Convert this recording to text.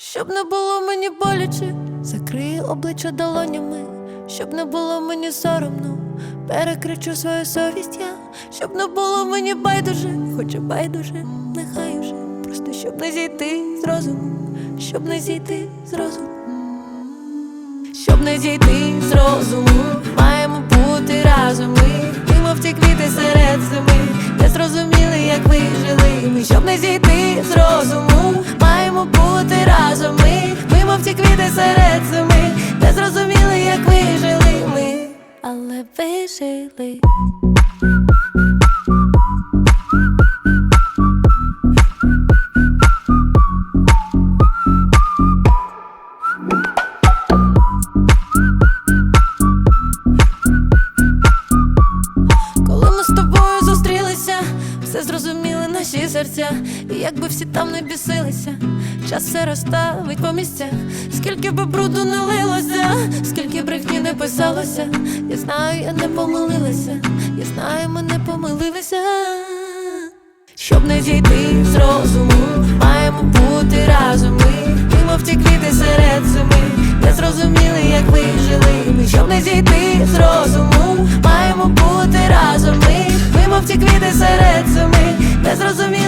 Щоб не було мені боляче, закрию обличчя долонями, щоб не було мені соромно, перекричу свою совість я, щоб не було мені байдуже, хоч байдуже, нехай уже, просто щоб не зійти з розуму, щоб не зійти з розуму. Щоб не зійти з розуму, маємо бути разом ми, ми мов квіти серед зими, не зрозуміли, як ви жили. Щоб не зійти з розуму, маємо бути разом ми, ми мов ті квіти серед зими, не зрозуміли, як ви жили ми, але ви жили. Коли ми з тобою зустрілися, все зрозуміли наші серця, і якби всі там не бісилися, час все розставить по місцях, скільки би бруду не лилося, скільки брехні не писалося, я знаю, я не помилилася, я знаю, ми не помилилися. Щоб не зійти з розуму, маємо бути разом ми, ми мов серед зими, не зрозуміли, як ви жили. Ми щоб не зійти з розуму, маємо бути разом ми, ми мов серед зими, не зрозуміли.